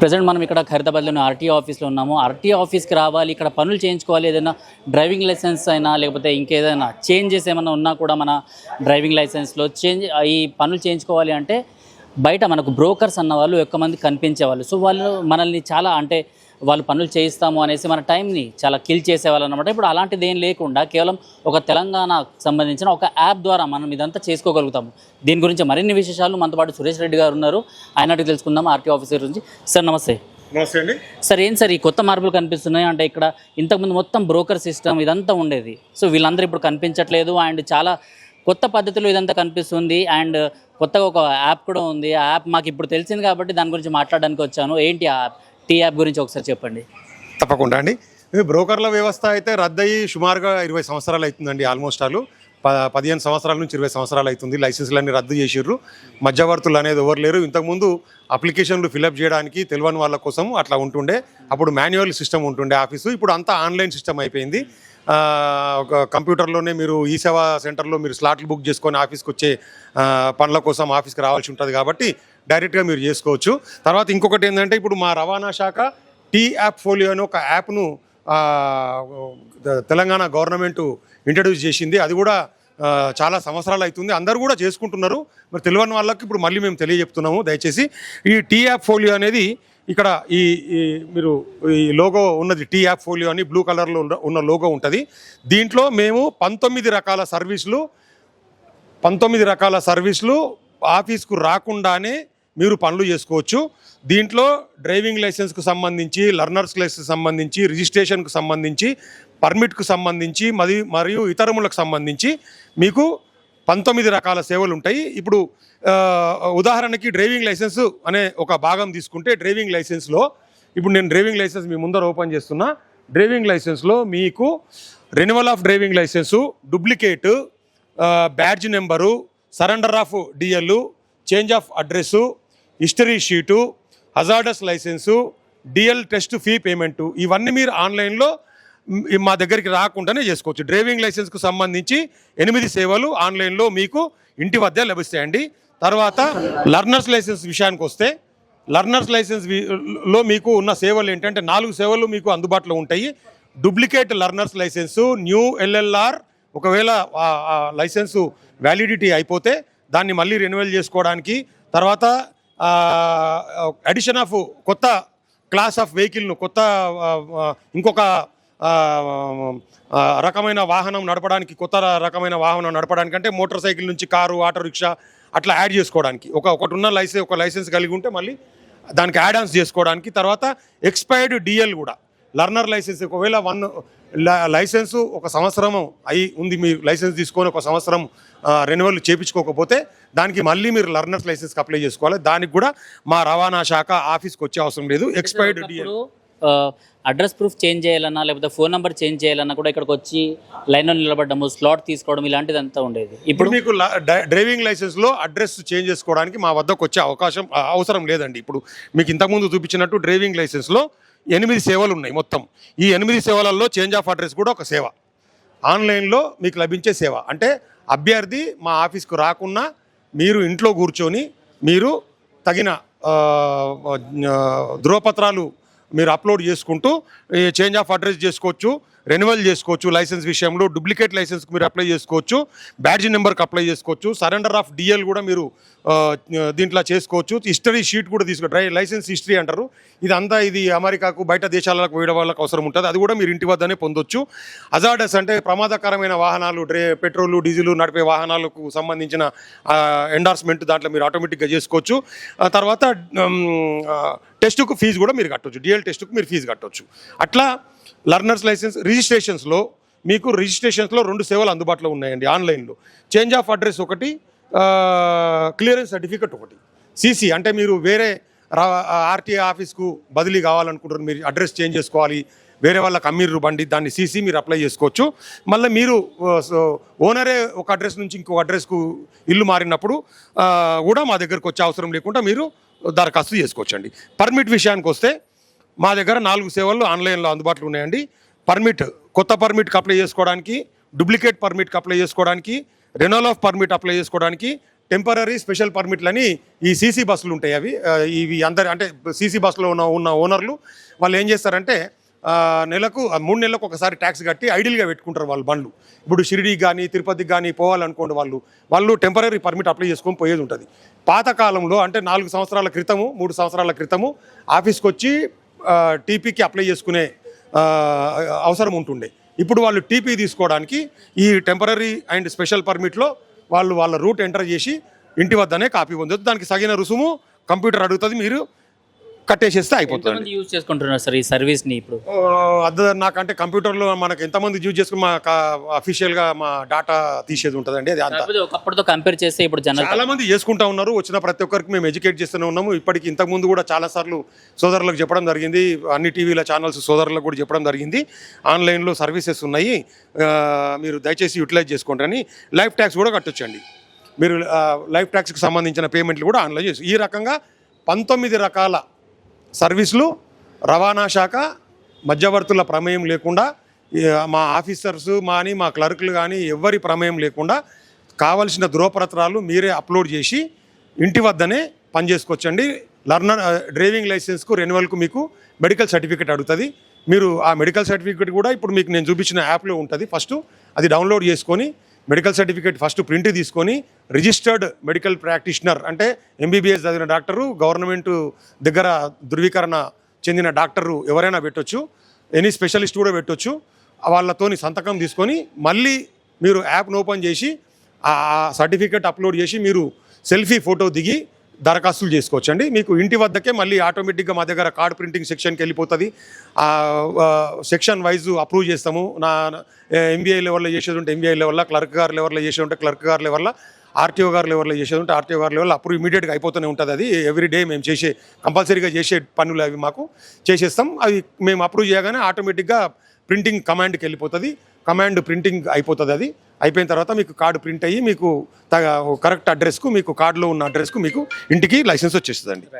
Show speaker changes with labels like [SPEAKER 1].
[SPEAKER 1] Present మనం ఇక్కడ ఖైరతాబాద్లోని RTO ఆఫీస్లో ఉన్నాము. ఆర్టీఓ ఆఫీస్కి రావాలి ఇక్కడ పనులు చేయించుకోవాలి ఏదైనా డ్రైవింగ్ లైసెన్స్ అయినా లేకపోతే ఇంకేదైనా చేంజెస్ ఏమైనా ఉన్నా కూడా మన డ్రైవింగ్ లైసెన్స్లో చేంజ్ ఈ పనులు చేయించుకోవాలి అంటే బయట మనకు బ్రోకర్స్ అన్న వాళ్ళు ఎక్కువ మంది కనిపించేవాళ్ళు. సో వాళ్ళు మనల్ని చాలా అంటే వాళ్ళు పనులు చేయిస్తాము అనేసి మన టైంని చాలా కిల్ చేసేవాళ్ళు అనమాట ఇప్పుడు అలాంటిది ఏం లేకుండా కేవలం ఒక తెలంగాణకు సంబంధించిన ఒక యాప్ ద్వారా మనం ఇదంతా చేసుకోగలుగుతాము. దీని గురించి మరిన్ని విశేషాలు మనతో పాటు సురేష్ రెడ్డి గారు ఉన్నారు. ఆయన తెలుసుకుందాం ఆర్టీఓ ఆఫీసర్ గురించి. సార్ నమస్తే.
[SPEAKER 2] నమస్తే అండి.
[SPEAKER 1] సార్ ఏం సార్ ఈ కొత్త మార్పులు కనిపిస్తున్నాయి? అంటే ఇక్కడ ఇంతకుముందు మొత్తం బ్రోకర్ సిస్టమ్ ఇదంతా ఉండేది. సో వీళ్ళందరూ ఇప్పుడు కనిపించట్లేదు అండ్ చాలా కొత్త పద్ధతిలో ఇదంతా కనిపిస్తుంది అండ్ కొత్తగా ఒక యాప్ కూడా ఉంది. ఆ యాప్ మాకు ఇప్పుడు తెలిసింది కాబట్టి దాని గురించి మాట్లాడడానికి వచ్చాను. ఏంటి ఆ యాప్? టీ యాప్ గురించి ఒకసారి చెప్పండి.
[SPEAKER 2] తప్పకుండా అండి. బ్రోకర్ల వ్యవస్థ అయితే రద్దయి సుమారుగా ఇరవై సంవత్సరాలు అవుతుందండి ఆల్మోస్ట్ ఆలు. ప పదిహేను సంవత్సరాల నుంచి ఇరవై సంవత్సరాలు అవుతుంది. లైసెన్స్లన్నీ రద్దు చేసిర్రు. మధ్యవర్తులు అనేది ఎవరు లేరు. ఇంతకుముందు అప్లికేషన్లు ఫిలప్ చేయడానికి తెలియని వాళ్ళ కోసం అట్లా ఉంటుండే. అప్పుడు మాన్యువల్ సిస్టమ్ ఉంటుండే ఆఫీసు. ఇప్పుడు అంతా ఆన్లైన్ సిస్టమ్ అయిపోయింది. ఒక కంప్యూటర్లోనే మీరు ఈ సేవా సెంటర్లో మీరు స్లాట్లు బుక్ చేసుకొని ఆఫీస్కి వచ్చే పనుల కోసం ఆఫీస్కి రావాల్సి ఉంటుంది కాబట్టి డైరెక్ట్గా మీరు చేసుకోవచ్చు. తర్వాత ఇంకొకటి ఏంటంటే ఇప్పుడు మా రవాణా శాఖ టీ యాప్ ఫోలియో అని ఒక యాప్ను తెలంగాణ గవర్నమెంట్ ఇంట్రడ్యూస్ చేసింది. అది కూడా చాలా సంవత్సరాలు అవుతుంది. అందరూ కూడా చేసుకుంటున్నారు. మరి తెలియని వాళ్ళకి ఇప్పుడు మళ్ళీ మేము తెలియజెప్తున్నాము. దయచేసి ఈ టీ యాప్ ఫోలియో అనేది ఇక్కడ ఈ మీరు ఈ లోగో ఉన్నది. టీ యాప్ ఫోలియో అని బ్లూ కలర్లో ఉన్న ఉన్న లోగో ఉంటుంది. దీంట్లో మేము పంతొమ్మిది రకాల సర్వీసులు పంతొమ్మిది రకాల సర్వీసులు ఆఫీస్కు రాకుండానే మీరు పనులు చేసుకోవచ్చు. దీంట్లో డ్రైవింగ్ లైసెన్స్కు సంబంధించి లర్నర్స్ లైసెన్స్ సంబంధించి రిజిస్ట్రేషన్కు సంబంధించి పర్మిట్కు సంబంధించి మరి మరియు ఇతరములకు సంబంధించి మీకు పంతొమ్మిది రకాల సేవలు ఉంటాయి. ఇప్పుడు ఉదాహరణకి డ్రైవింగ్ లైసెన్స్ అనే ఒక భాగం తీసుకుంటే డ్రైవింగ్ లైసెన్స్లో ఇప్పుడు నేను డ్రైవింగ్ లైసెన్స్ మీ ముందర ఓపెన్ చేస్తున్నా. డ్రైవింగ్ లైసెన్స్లో మీకు renewal of driving licence duplicate badge number surrender of DL change of address history sheet hazardous licence DL test fee payment ఇవన్నీ మీరు ఆన్లైన్లో మా దగ్గరికి రాకుండానే చేసుకోవచ్చు. డ్రైవింగ్ లైసెన్స్కు సంబంధించి ఎనిమిది సేవలు ఆన్లైన్లో మీకు ఇంటి వద్ద లభిస్తాయండి. తర్వాత లర్నర్స్ లైసెన్స్ విషయానికి వస్తే లర్నర్స్ లైసెన్స్లో మీకు ఉన్న సేవలు ఏంటంటే నాలుగు సేవలు మీకు అందుబాటులో ఉంటాయి. Duplicate learners licence new LLR ఒకవేళ లైసెన్సు వ్యాలిడిటీ అయిపోతే దాన్ని మళ్ళీ రెన్యువల్ చేసుకోవడానికి తర్వాత అడిషన్ ఆఫ్ కొత్త క్లాస్ ఆఫ్ వెహికల్ను కొత్త ఇంకొక రకమైన వాహనం నడపడానికి కొత్త రకమైన వాహనం నడపడానికి అంటే మోటార్ సైకిల్ నుంచి కారు ఆటో రిక్షా అట్లా యాడ్ చేసుకోవడానికి. ఒక ఒకటి ఉన్న లైసెన్స్ ఒక లైసెన్స్ కలిగి ఉంటే మళ్ళీ దానికి యాడ్ ఆన్స్ చేసుకోవడానికి. తర్వాత ఎక్స్పైర్డ్ డిఎల్ కూడా. లర్నర్ లైసెన్స్ ఒకవేళ వన్ లైసెన్స్ ఒక సంవత్సరం అయి ఉంది మీ లైసెన్స్ తీసుకొని ఒక సంవత్సరం రెన్యువల్ చేపించుకోకపోతే దానికి మళ్ళీ మీరు లర్నర్స్ లైసెన్స్కి అప్లై చేసుకోవాలి. దానికి కూడా మా రవాణా శాఖ ఆఫీస్కి వచ్చే అవసరం లేదు. Expired DL
[SPEAKER 1] address proof change చేయాలన్నా లేకపోతే ఫోన్ నెంబర్ చేంజ్ చేయాలన్నా కూడా ఇక్కడికి వచ్చి లైన్లో నిలబడ్డము స్లాట్ తీసుకోవడం ఇలాంటిది అంతా ఉండేది.
[SPEAKER 2] ఇప్పుడు మీకు డ్రైవింగ్ లైసెన్స్లో అడ్రస్ చేంజ్ చేసుకోవడానికి మా వద్దకు వచ్చే అవకాశం అవసరం లేదండి. ఇప్పుడు మీకు ఇంతకుముందు చూపించినట్టు డ్రైవింగ్ లైసెన్స్లో ఎనిమిది సేవలు ఉన్నాయి మొత్తం. ఈ ఎనిమిది సేవలలో చేంజ్ ఆఫ్ అడ్రస్ కూడా ఒక సేవ. ఆన్లైన్లో మీకు లభించే సేవ. అంటే అభ్యర్థి మా ఆఫీస్కు రాకున్నా మీరు ఇంట్లో కూర్చొని మీరు తగిన ధృవపత్రాలు మీరు అప్లోడ్ చేసుకుంటూ చేంజ్ ఆఫ్ అడ్రస్ చేసుకోవచ్చు. రెన్యువల్ చేసుకోవచ్చు లైసెన్స్ విషయంలో డూప్లికేట్ లైసెన్స్కి మీరు అప్లై చేసుకోవచ్చు బ్యాడ్జ్ నెంబర్కి అప్లై చేసుకోవచ్చు సరెండర్ ఆఫ్ డిఎల్ కూడా మీరు దీంట్లో చేసుకోవచ్చు హిస్టరీ షీట్ కూడా తీసుకో డ్రై లైసెన్స్ హిస్టరీ అంటారు. ఇదంతా ఇది అమెరికాకు బయట దేశాలకు వేయడం వాళ్ళకి అవసరం ఉంటుంది. అది కూడా మీరు ఇంటి వద్దనే పొందొచ్చు. అజాడస్ అంటే ప్రమాదకరమైన వాహనాలు డ్రే పెట్రోల్ డీజిల్ నడిపే వాహనాలకు సంబంధించిన ఎండార్స్మెంట్ దాంట్లో మీరు ఆటోమేటిక్గా చేసుకోవచ్చు. తర్వాత టెస్టుకు ఫీజు కూడా మీరు కట్టొచ్చు. డిఎల్ టెస్టుకు మీరు ఫీజు కట్టొచ్చు. అట్లా లర్నర్స్ లైసెన్స్ రిజిస్ట్రేషన్స్లో మీకు రిజిస్ట్రేషన్స్లో రెండు సేవలు అందుబాటులో ఉన్నాయండి ఆన్లైన్లో. చేంజ్ ఆఫ్ అడ్రస్ ఒకటి క్లియరెన్స్ సర్టిఫికెట్ ఒకటి. సిసి అంటే మీరు వేరే ఆర్టీఏ ఆఫీస్కు బదిలీ కావాలనుకుంటున్నారు మీరు అడ్రస్ చేంజ్ చేసుకోవాలి వేరే వాళ్ళకి అమ్మిర్రు బండి దాన్ని సీసీ మీరు అప్లై చేసుకోవచ్చు. మళ్ళీ మీరు ఓనరే ఒక అడ్రస్ నుంచి ఇంకో అడ్రస్కు ఇల్లు మారినప్పుడు కూడా మా దగ్గరకు వచ్చే అవసరం లేకుండా మీరు దరఖాస్తు చేసుకోవచ్చండి. పర్మిట్ విషయానికి వస్తే మా దగ్గర నాలుగు సేవలు ఆన్లైన్లో అందుబాటులో ఉన్నాయండి. పర్మిట్ కొత్త పర్మిట్కి అప్లై చేసుకోవడానికి డూప్లికేట్ పర్మిట్కి అప్లై చేసుకోవడానికి రెనోల్ ఆఫ్ పర్మిట్ అప్లై చేసుకోవడానికి టెంపరీ స్పెషల్ పర్మిట్లని ఈ సీసీ బస్సులు ఉంటాయి అవి. ఇవి అందరి అంటే సీసీ బస్సులో ఉన్న ఉన్న ఓనర్లు వాళ్ళు ఏం చేస్తారంటే నెలకు మూడు నెలలకు ఒకసారి ట్యాక్స్ కట్టి ఐడియల్గా పెట్టుకుంటారు వాళ్ళు బండ్లు. ఇప్పుడు షిరిడీకి కానీ తిరుపతికి కానీ పోవాలనుకోండి వాళ్ళు వాళ్ళు టెంపరీ పర్మిట్ అప్లై చేసుకొని పోయేది ఉంటుంది. పాతకాలంలో అంటే నాలుగు సంవత్సరాల క్రితము మూడు సంవత్సరాల క్రితము ఆఫీస్కి వచ్చి టీపీకి అప్లై చేసుకునే అవసరం ఉంటుండే. ఇప్పుడు వాళ్ళు టీపీ తీసుకోవడానికి ఈ టెంపరీ అండ్ స్పెషల్ పర్మిట్లో వాళ్ళు వాళ్ళ రూట్ ఎంటర్ చేసి ఇంటి వద్దనే కాపీ పొందొచ్చు దానికి సగిన రుసుము కంప్యూటర్ అడుగుతుంది మీరు. కట్టేసేస్తే అయిపోతుంది
[SPEAKER 1] యూజ్ చేసుకుంటున్నారు సార్ ఈ సర్వీస్ని ఇప్పుడు?
[SPEAKER 2] అదే నాకంటే కంప్యూటర్లో మనకు ఎంతమంది యూజ్ చేసుకుని మా అఫీషియల్గా మా డాటా తీసేది ఉంటుందండి. అది అంత
[SPEAKER 1] కాకపోతే ఒకప్పటితో కంపేర్ చేస్తే ఇప్పుడు
[SPEAKER 2] చాలా మంది చేసుకుంటా ఉన్నారు. వచ్చిన ప్రతి ఒక్కరికి మేము ఎడ్యుకేట్ చేస్తూనే ఉన్నాము. ఇప్పటికి ఇంతకు ముందు కూడా చాలా సార్లు సోదరులకు చెప్పడం జరిగింది. అన్ని టీవీల ఛానల్స్ సోదరులకు కూడా చెప్పడం జరిగింది. ఆన్లైన్లో సర్వీసెస్ ఉన్నాయి. మీరు దయచేసి యూటిలైజ్ చేసుకోండి అని లైఫ్ ట్యాక్స్ కూడా కట్టొచ్చండి. మీరు లైఫ్ ట్యాక్స్కి సంబంధించిన పేమెంట్లు కూడా ఆన్లైన్ చేసి ఈ రకంగా పంతొమ్మిది రకాల సర్వీసులు రవాణా శాఖ మధ్యవర్తుల ప్రమేయం లేకుండా మా ఆఫీసర్స్ మాని మా క్లర్కులు కానీ ఎవరి ప్రమేయం లేకుండా కావలసిన ధృవపత్రాలు మీరే అప్లోడ్ చేసి ఇంటి వద్దనే పనిచేసుకొచ్చండి లర్నర్ డ్రైవింగ్ లైసెన్స్కు రెన్యువల్కు మీకు మెడికల్ సర్టిఫికేట్ అడుగుతుంది. మీరు ఆ మెడికల్ సర్టిఫికేట్ కూడా ఇప్పుడు మీకు నేను చూపించిన యాప్లో ఉంటుంది. ఫస్ట్ అది డౌన్లోడ్ చేసుకొని మెడికల్ సర్టిఫికేట్ ఫస్ట్ ప్రింట్ తీసుకొని రిజిస్టర్డ్ మెడికల్ ప్రాక్టీషనర్ అంటే ఎంబీబీఎస్ చదివిన డాక్టరు గవర్నమెంట్ దగ్గర ధృవీకరణ చెందిన డాక్టరు ఎవరైనా పెట్టొచ్చు ఎనీ స్పెషలిస్ట్ కూడా పెట్టొచ్చు వాళ్ళతోని సంతకం తీసుకొని మళ్ళీ మీరు యాప్ను ఓపెన్ చేసి ఆ సర్టిఫికేట్ అప్లోడ్ చేసి మీరు సెల్ఫీ ఫోటో దిగి దరఖాస్తులు చేసుకోవచ్చు అండి మీకు ఇంటి వద్దకే మళ్ళీ ఆటోమేటిక్గా మా దగ్గర కార్డ్ ప్రింటింగ్ సెక్షన్కి వెళ్ళిపోతుంది. ఆ సెక్షన్ వైజ్ అప్రూవ్ చేస్తాము. నా ఎంబీఐ లెవెల్లో చేసేది ఉంటే ఎంబీఐ లెవెల్లో క్లర్క్ గారు లెవెల్లో చేసేది ఉంటే క్లర్క్ గారు లెవెల్లో ఆర్టీఓ గారు లెవెల్లో చేసేది ఉంటే ఆర్టీఓ గారు లెవెల్ అప్రూవ్ ఇమీడియట్గా అయిపోతూనే ఉంటుంది అది. ఎవ్రీ డే మేము చేసే కంపల్సరీగా చేసే పనులు అవి మాకు చేసేస్తాం. అవి మేము అప్రూవ్ చేయగానే ఆటోమేటిక్గా ప్రింటింగ్ కమాండ్కి వెళ్ళిపోతుంది. కమాండ్ ప్రింటింగ్ అయిపోతుంది అది. అయిపోయిన తర్వాత మీకు కార్డు ప్రింట్ అయ్యి మీకు కరెక్ట్ అడ్రస్కు మీకు కార్డులో ఉన్న అడ్రస్కు మీకు ఇంటికి లైసెన్స్ వచ్చేస్తుందండి.